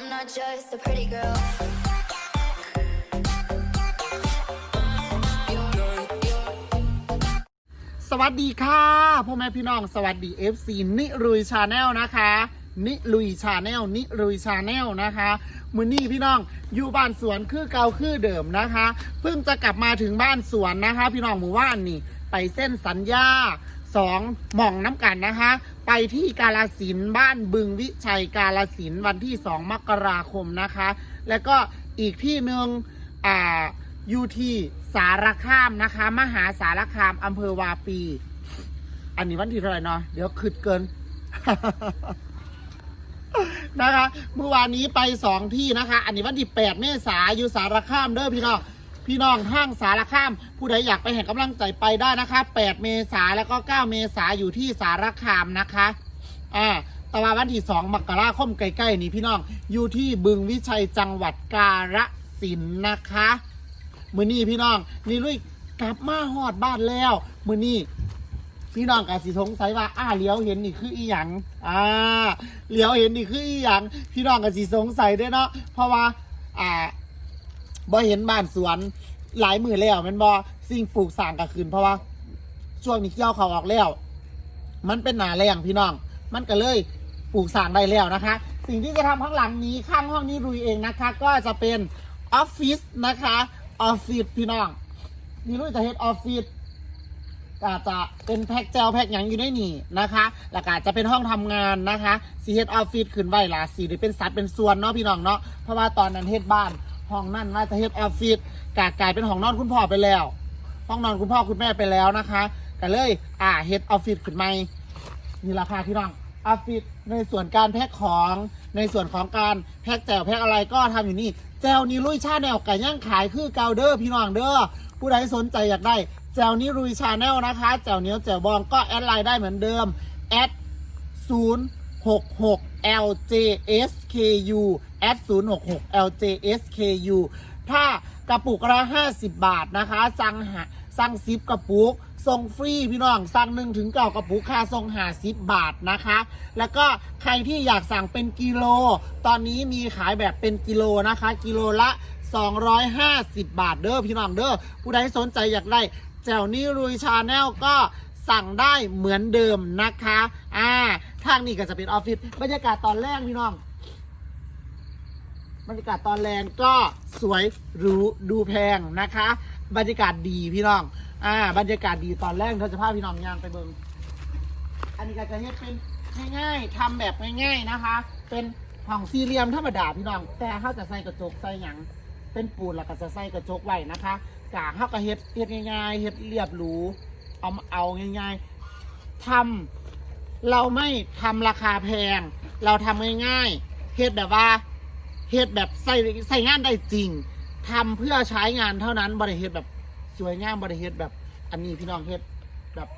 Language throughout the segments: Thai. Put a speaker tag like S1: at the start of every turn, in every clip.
S1: I'm not just a pretty girl.
S2: สวัสดีค่ะพ่อแม่พี่น้องสวัสดี FC นิรุยชาแนลนะคะ นิรุยชาแนลนิรุยชาแนลนะคะมือนี่พี่น้องอยู่บ้านสวนคือเก่าคือเดิมนะคะ เพิ่งจะกลับมาถึงบ้านสวนนะคะ พี่น้องหมู่บ้านนี่ไปเส้นสัญญา สองหม่องน้ำกันนะคะ ไปที่กาลสินบ้านบึงวิชัยกาลสินวันที่2มกราคมนะคะ แล้วก็อีกที่หนึ่งอ่าอยู่ที่สารคามนะคะ มหาสารคามอำเภอวาปี อันนี้วันที่เท่าไหร่เนาะเดี๋ยวขึ้นเกิน นะคะ เมื่อวานนี้ไปสองที่นะคะ อันนี้วันที่แปดเมษาอยู่สารคามเด้อพี่น้อง พี่น้องทางสารคาม ผู้ใดอยากไปแห่งกำลังใจไปได้นะคะ 8 เมษาแล้วก็ 9 เมษาอยู่ที่สารคามนะคะอ่าต่ว่าวันที่สองมกราคมใกล้ๆนี่พี่น้องอยู่ที่บึงวิชัยจังหวัดกาฬสินธุ์นะคะมือนี้พี่น้องนี่ลุยกลับมาฮอดบ้านแล้วมือนี้พี่น้องกสิสงสัยว่าอ้าเลี้ยวเห็นนี่คืออีหยังอ่าเลี้ยวเห็นนี่คืออีหยังพี่น้องกสิสงสัยด้วยเนาะเพราะว่าอ่า บ่เห็นบ้านสวนหลายมือแล้วแมันบ่สิ่งปลูกสร้างก็ขึ้นเพราะว่า ช่วงนี้เกี่ยวเขาวออกแล้ว มันเป็นหนาแรงพี่น้อง มันก็เลยปลูกสร้างได้แล้วนะคะ สิ่งที่จะทำข้างหลังนี้ข้างห้องนี้รุยเองนะคะ ก็จะเป็นออฟฟิศนะคะออฟฟิศพี่น้องนี่รุยจะเฮ็ดออฟฟิศ ก็จะเป็นแพ็กเจลแพ็กหยังอยู่ในนี่นะคะแล้วก็จะเป็นห้องทำงานนะคะสีเฮ็ดออฟฟิศขึ้นไว้ละสีได้เป็นสัดเป็นส่วนเนาะพี่น้องเนาะเพราะว่าตอนนั้นเฮ็ดบ้าน ห้องนั่นว่าจะเฮ็ดออฟฟิศกกลายเป็นห้องนอนคุณพ่อไปแล้ว ห้องนอนคุณพ่อคุณแม่ไปแล้วนะคะก็เลย อ่าเฮ็ดออฟฟิศขึ้นใหม่นี่ราคาพี่น้องออฟฟิศในส่วนการแพ็คของในส่วนของการแพ็คแจวแพ็คอะไรก็ทำอยู่นี่แจวนี้ลุยชาแนลไก่ย่างขายคือเกาเดอร์พี่น้องเด้อผู้ใดสนใจอยากได้แจวนี้ลุยชาแนลนะคะแจวเหนี้ยวแจวบองก็แอดไลน์ได้เหมือนเดิมแอด0 6 6 LJSKU แอด0 6 6 LJSKU ถ้ากระปุกละ 50 บาทนะคะ สั่งหาสั่งซิปกระปุกส่งฟรีพี่น้อง สั่งหนึ่งถึงเก่ากระปุกค่าส่งหาซิบาทนะคะ แล้วก็ใครที่อยากสั่งเป็นกิโล ตอนนี้มีขายแบบเป็นกิโลนะคะ กิโลละ 250 บาทเด้อพี่น้องเด้อผู้ใดสนใจอยากได้แจวนี่รุยชาแนลก็สั่งได้เหมือนเดิมนะคะ อ่า ทางนี้ก็จะเป็นออฟฟิศบรรยากาศตอนแรกพี่น้อง บรรยากาศตอนแรงก็สวยหรูดูแพงนะคะ บรรยากาศดีพี่น้อง อ่า บรรยากาศดีตอนแรกเขาจะพาพี่น้องย่างไปเบิงอันนี้ก็จะเฮ็ดเป็นง่ายๆทำแบบง่ายๆนะคะ เป็นห้องสี่เหลี่ยมธรรมดาพี่น้อง แต่เขาจะใส่กระจกใส่หยังเป็นปูนแล้วก็จะใส่กระจกไว้นะคะกะเขาก็เฮ็ดเฮ็ดง่ายๆเฮ็ดเรียบหรูเอามาเอาง่ายๆทำ เราไม่ทำราคาแพง เราทำง่ายๆเฮ็ดแบบว่าเฮ็ดแบบใส่ใส่งานได้จริงทำเพื่อใช้งานเท่านั้นบริเฮ็ดแบบสวยงามบริเฮ็ดแบบอันนี้พี่น้องเฮ็ดแบบ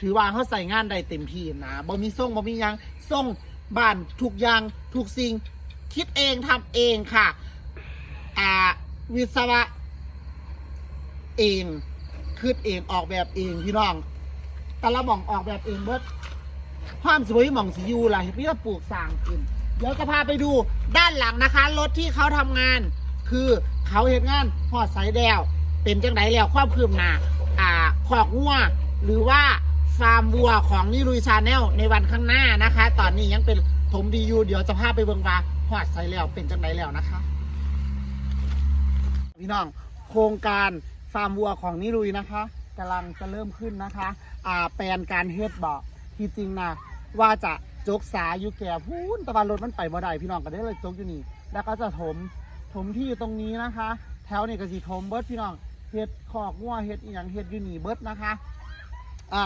S2: ถือว่าเขาใส่งานได้เต็มที่นะบ่มีส่งบ่มียังส่งบ้านทุกอย่างทุกสิ่ง คิดเองทำเองค่ะ อ่าวิศวะเองคิดเองออกแบบเองพี่น้องแต่ละหม่องออกแบบเองเบิด ความสวยหม่องสียูล่ะพี่ว่าปลูกสร้างขึ้นเดี๋ยวจะพาไปดูด้านหลังนะคะ รถที่เขาทำงาน คือเขาเห็นงานพอดสายแดวเป็นจังไดแล้วความคืบหน้าอ่าขอกงัวหรือว่าฟาร์มวัวของนิรุยชาแนลในวันข้างหน้านะคะ ตอนนี้ยังเป็นถมดีอยู่เดี๋ยวจะพาไปเบิ่งว่าพอดสายแล้วเป็นจังไดแล้วนะคะ พี่น้องโครงการฟาร์มวัวของนิรุยนะคะกำลังจะเริ่มขึ้นนะคะ อ่าแปลนการเฮ็ดบอกที่จริงนะ ว่าจะจกสาอยู่แก่พูนตะวันรถมันไปบ่ได้พี่น้องก็ได้เลยจกอยู่นี่ แล้วก็จะถมถมที่อยู่ตรงนี้นะคะ แถวนี้ก็สิถมเบิร์ดพี่น้องเฮ็ดขอกงัวเฮ็ดอีหยังเฮ็ดอยู่นี่เบิร์ดนะคะอ่า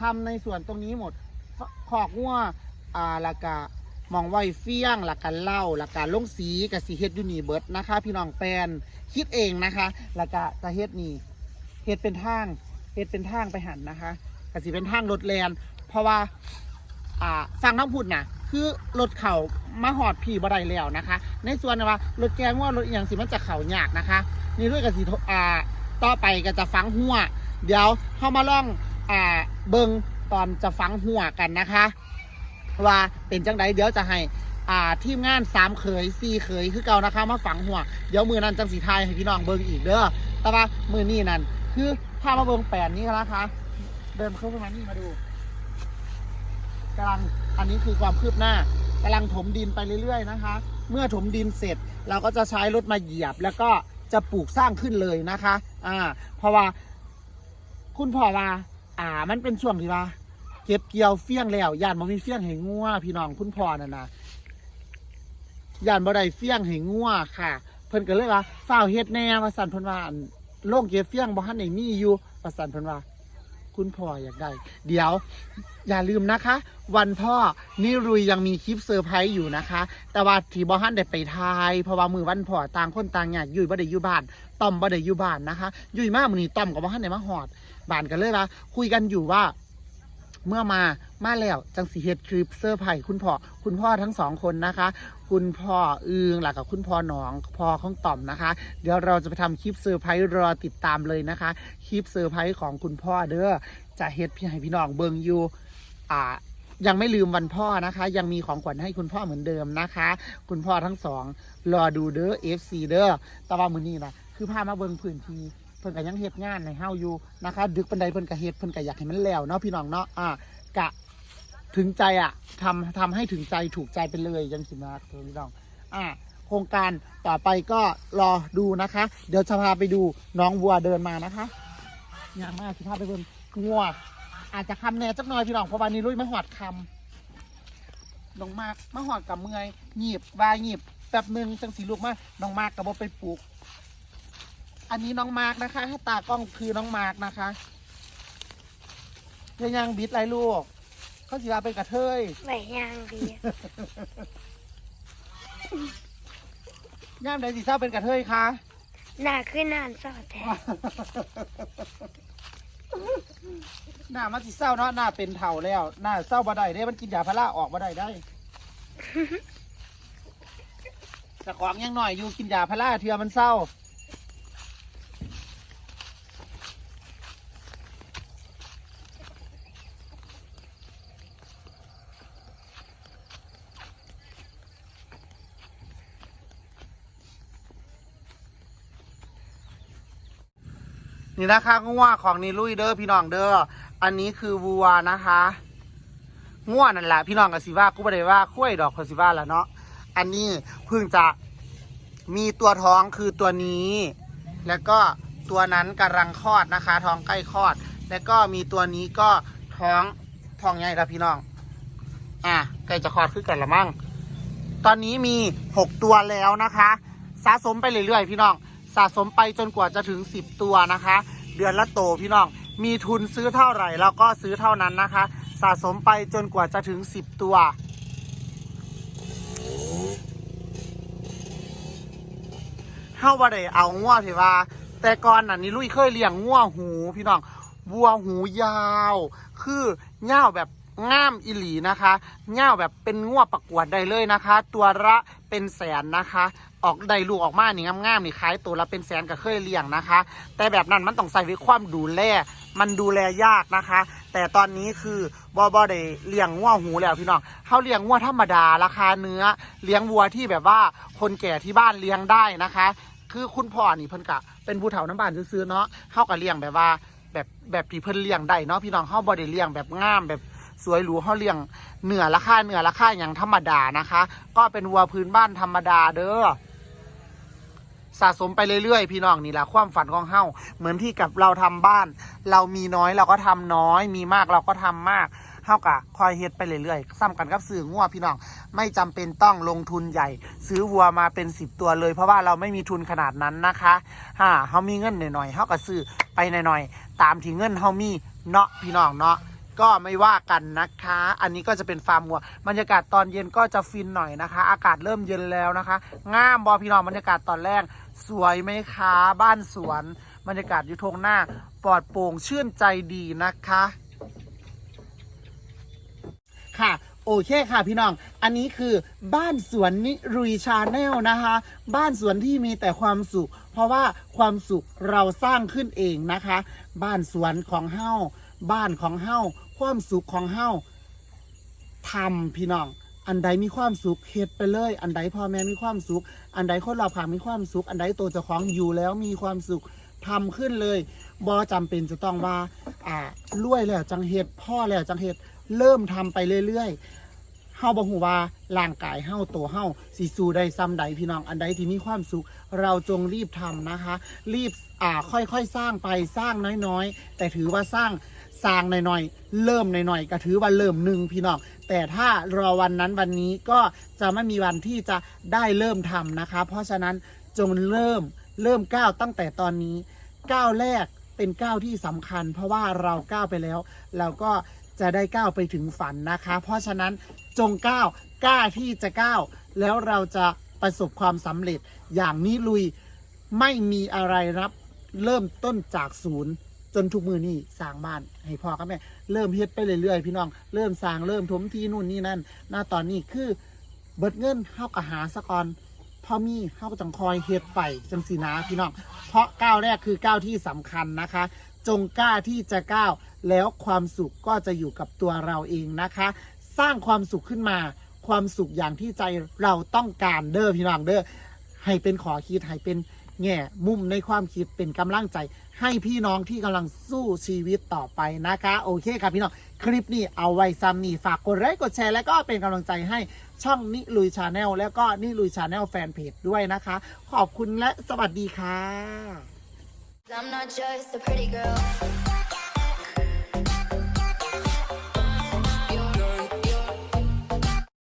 S2: ทำในส่วนตรงนี้หมดขอกงัวอ่าล้วก็หมองไว้เฟี้ยงแล้วก็เหล้าแล้วก็ลงสีกับสีเฮ็ดยูนี่เบิร์ดนะคะ พี่น้องแปลนคิดเองนะคะแล้วก็จะเฮ็ดนี่เฮ็ดเป็นทางเฮ็ดเป็นทางไปหันนะคะก็สิเป็นทางรถแลนเพราะว่า อ่าฟังน้องพูดนะคือรถเขามาหอดพี่บ่ได้แล้วนะคะ ในส่วนว่ารถแกงว่ารถอย่างสิมันจะเข่ายากนะคะ นี่ด้วยกับสีอ่าต่อไปก็จะฟังหัว เดี๋ยวเข้ามาล่องอ่าเบิงตอนจะฟังหัวกันนะคะ ว่าเป็นจังไดเดี๋ยวจะให้อ่าทีมงานสามเขยสี่เขยคือเก่านะคะ มาฝังหัว เดี๋ยวมือนั้นจังสีไทยให้พี่น้องเบิ่งอีกเด้อแต่ว่ามือนี้นั่นคือพามาเบิ่งแปลนนี้นะคะ เดินเข้ามานี่มาดู กำลังอันนี้คือความคืบหน้ากำลังถมดินไปเรื่อยๆนะคะ เมื่อถมดินเสร็จเราก็จะใช้รถมาเหยียบ แล้วก็จะปลูกสร้างขึ้นเลยนะคะอ่าเพราะว่าคุณพ่อว่าอ่ามันเป็นช่วงที่ว่า เก็บเกี่ยวเฟี้ยงแล้วย่านมันมีเฟี้ยงให้งัวพี่น้องคุณพ่อนั่นนะย่านบ่ได้เฟี้ยงให้งัวค่ะ เพิ่นก็เลยว่าฝ้าวเฮ็ดแน่ว่าสั่นเพิ่นว่าอั่นโล่งเก็บเฟี้ยงบ่ทันได้มีอยู่ว่าสั่นเพิ่นว่า คุณพ่ออยากได้ เดี๋ยว อย่าลืมนะคะ วันพ่อนี่รุยยังมีคลิปเซอร์ไพรส์อยู่นะคะ แต่ว่าทีบอฮันได้ไปทายเพราะว่ามือวันพ่อต่างคนต่างอยากยุ่ยบ่ได้อยู่บ้านต้อมบ่ได้อยู่บ้านนะคะ ยุ่ยมากมือนี้ต้อมกับบ่ฮันได้มาหอดบ้านกันเลยว่าคุยกันอยู่ว่า เมื่อมามาแล้วจังสีเฮ็ดคลิปเซอร์ไพร์คุณพ่อคุณพ่อทั้งสองคนนะคะ คุณพ่ออึงหลักกับคุณพ่อหนองพ่อของต่อมนะคะ เดี๋ยวเราจะไปทำคลิปเซอร์ไพรส์รอติดตามเลยนะคะคลิปเซอร์ไพรส์ของคุณพ่อเด้อจะเฮ็ดพี่ให้พี่น้องเบิงอยู่อ่ายังไม่ลืมวันพ่อนะคะ ยังมีของขวัญให้คุณพ่อเหมือนเดิมนะคะ คุณพ่อทั้งสองรอดูเด้อ FC เด้อแต่ว่ามือนี้นะคือพามาเบิงพื้นที่ พิ่นก็ยังเฮ็ดงานในเฮาอยู่นะคะ ดึกปันใดเพิ่นก็เฮ็ดเพิ่นก็อยากให้มันแล้วเนาะพี่น้องเนาะอ่ากะถึงใจอะทำทำให้ถึงใจถูกใจไปเลยจังสินะพี่น้องอ่าโครงการต่อไปก็รอดูนะคะ เดี๋ยวจะพาไปดูน้องวัวเดินมานะคะอย่างมากสิพาไปเบิ่งงัวอาจจะคำแน่จักหน่อยพี่น้องเพราะวันนี้ลุยมาหอดคำน้องมากมาหอดกับเมื่อยหยิบวายหยิบแป๊บหนึงจังสีลูกมาน้องมากกับบไปปลูก อันนี้น้องมาร์กนะคะ ให้ตากล้องคือน้องมาร์กนะคะยังยังบิดไรลูก เขาสิว่าเป็นกระเทย
S1: ไหวย่างดี
S2: ย่ามใดสีเศร้าเป็นกระเทยคะ
S1: หน้าขึ้นนานสอดแท้
S2: หน้ามันสิเศร้าเนาะหน้าเป็นเถ่าแล้ว หน้าเศร้าบ่ได้เด้มันกินยาพาราออกบ่ได้ได้แต่ของยังหน่อยอยู่กินยาพาราเทือมันเศร้า นี่นะคะงัวของนีลุยเด้อพี่น้องเด้ออันนี้คือวัวนะคะงัวนั่นแหละพี่น้องกับสิว่ากูไม่ได้ว่าคุ้ยดอกเพอสิว่าแหละเนาะอันนี้เพิ่งจะมีตัวท้องคือตัวนี้ แล้วก็ตัวนั้นกำลังคลอดนะคะ ท้องใกล้คลอด แล้วก็มีตัวนี้ก็ท้องท้องใหญ่แล้วพี่น้อง อะใกล้จะคลอดขึ้นกันละมั่งตอนนี้มีหกตัวแล้วนะคะ สะสมไปเรื่อยๆพี่น้อง สะสมไปจนกว่าจะถึงสิบตัวนะคะ เดือนละโตพี่น้อง มีทุนซื้อเท่าไหร่เราก็ซื้อเท่านั้นนะคะ สะสมไปจนกว่าจะถึงสิบตัว เฮาบ่ได้เอางัวที่ว่า แต่ก่อนน่ะนี่ลุยเคยเลี้ยงงัวหูพี่น้องวัวหูยาว คือเง่าแบบ ง่ามอิหลีนะคะเง่าแบบเป็นงัวประกวดได้เลยนะคะ ตัวละเป็นแสนนะคะ ออกได้ลูกออกมานี่งามๆนี่ขายตัวละเป็นแสนก็เคยเลี้ยงนะคะ แต่แบบนั้นมันต้องใส่ไว้ความดูแลมันดูแลยากนะคะ แต่ตอนนี้คือบอบอได้เลี้ยงงัวหูแล้วพี่น้องเขาเลี้ยงงัวธรรมดาราคาเนื้อ เลี้ยงวัวที่แบบว่าคนแก่ที่บ้านเลี้ยงได้นะคะ คือคุณพ่อนี่เพิ่นกะเป็นผู้เฒ่าน้ำบานซื้อๆเนาะเฮาก็เลี้ยงแบบว่าแบบแบบที่เพิ่นเลี้ยงได้เนาะพี่น้องเฮาบ่ได้เลี้ยงแบบง่ามแบบ สวยหรูเฮาเลี้ยงเหนือราคาเหนือราคาอย่างธรรมดานะคะ ก็เป็นวัวพื้นบ้านธรรมดาเด้อสะสมไปเรื่อยๆ พี่น้องนี่แหละความฝันของเฮาเหมือนที่กับเราทำบ้าน เรามีน้อยเราก็ทำน้อย มีมากเราก็ทำมากเฮากะคอยเฮ็ดไปเรื่อยๆซ้ำกันกับซื้องัวพี่น้องไม่จำเป็นต้องลงทุนใหญ่ ซื้อวัวมาเป็นสิบตัวเลย เพราะว่าเราไม่มีทุนขนาดนั้นนะคะฮ่าเฮามีเงินหน่อยๆเฮาก็ซื้อไปหน่อยๆตามที่เงินเฮามีเนาะพี่น้องเนาะ ก็ไม่ว่ากันนะคะ อันนี้ก็จะเป็นฟาร์มวัว บรรยากาศตอนเย็นก็จะฟินหน่อยนะคะ อากาศเริ่มเย็นแล้วนะคะงามบอพี่น้องบรรยากาศตอนแรก สวยไหมคะ บ้านสวน บรรยากาศอยู่ทงหน้า ปลอดโปร่งชื่นใจดีนะคะ ค่ะโอเคค่ะพี่น้อง อันนี้คือบ้านสวนนิรุยชาแนลนะคะ บ้านสวนที่มีแต่ความสุข เพราะว่าความสุขเราสร้างขึ้นเองนะคะ บ้านสวนของเฮาบ้านของเฮา ความสุขของเฮาทำพี่น้อง อันใดมีความสุขเฮ็ดไปเลย อันใดพ่อแม่มีความสุข อันใดคนรอบข้างมีความสุข อันใดตัวเจ้าของอยู่แล้วมีความสุขทำขึ้นเลยบ่จำเป็นจะต้องว่าอ่ารวยแล้วจังเฮ็ดพ่อแล้วจังเฮ็ดเริ่มทำไปเรื่อยๆเฮาบ่ฮู้ว่าร่างกายเฮาตัวเฮาสิสู้ได้ซ้ำใดพี่น้องอันใดที่มีความสุข เราจงรีบทำนะคะ รีบอ่าค่อยๆสร้างไปสร้างน้อยๆ แต่ถือว่าสร้าง สร้างหน่อยๆ เริ่มหน่อยๆ ก็ถือว่าเริ่มหนึ่งพี่น้อง แต่ถ้ารอวันนั้นวันนี้ก็จะไม่มีวันที่จะได้เริ่มทำนะคะ เพราะฉะนั้นจงเริ่มเริ่มก้าวตั้งแต่ตอนนี้ก้าวแรกเป็นก้าวที่สำคัญ เพราะว่าเราก้าวไปแล้ว เราก็จะได้ก้าวไปถึงฝันนะคะ เพราะฉะนั้นจงก้าวกล้าที่จะก้าวแล้วเราจะประสบความสำเร็จอย่างนี้ลุยไม่มีอะไรรับ เริ่มต้นจากศูนย์ จนทุกมือนี่สร้างบ้านให้พ่อกับแม่เริ่มเฮ็ดไปเรื่อยๆพี่น้องเริ่มสร้างเริ่มถมที่นู่นนี่นั่นหน้าตอนนี้คือเบิดเงินเฮาก็หาสะกอนพอมีเฮาก็ต้องคอยเฮ็ดไปจังสีนะพี่น้องเพราะก้าวแรกคือก้าวที่สำคัญนะคะ จงกล้าที่จะก้าวแล้วความสุขก็จะอยู่กับตัวเราเองนะคะ สร้างความสุขขึ้นมา ความสุขอย่างที่ใจเราต้องการเด้อพี่น้องเด้อให้เป็นขอคิดให้เป็น แง่มุมในความคิดเป็นกำลังใจ ให้พี่น้องที่กำลังสู้ชีวิตต่อไปนะคะ โอเคครับพี่น้อง คลิปนี้เอาไว้ซ้ำนี่ฝากกดไลค์กดแชร์แล้วก็เป็นกำลังใจให้ช่องนิลุยชาแนลแล้วก็นิลุยชาแนลแฟนเพจด้วยนะคะ ขอบคุณและสวัสดีค่ะ
S3: I'm not just a pretty girl.